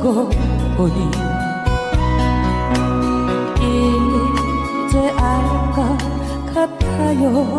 그러고 보니 이제 알 것 같아요.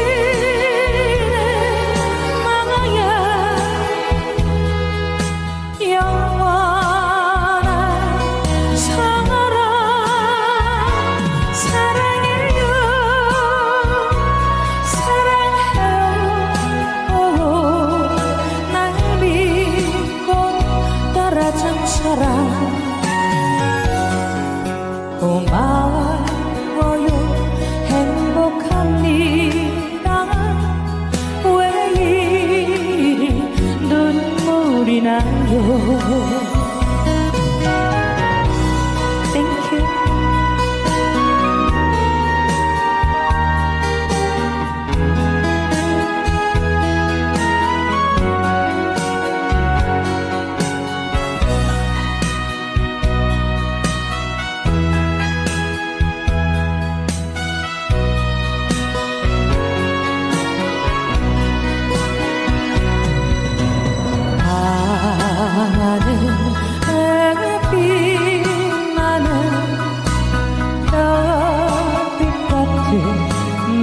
나요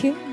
Thank you.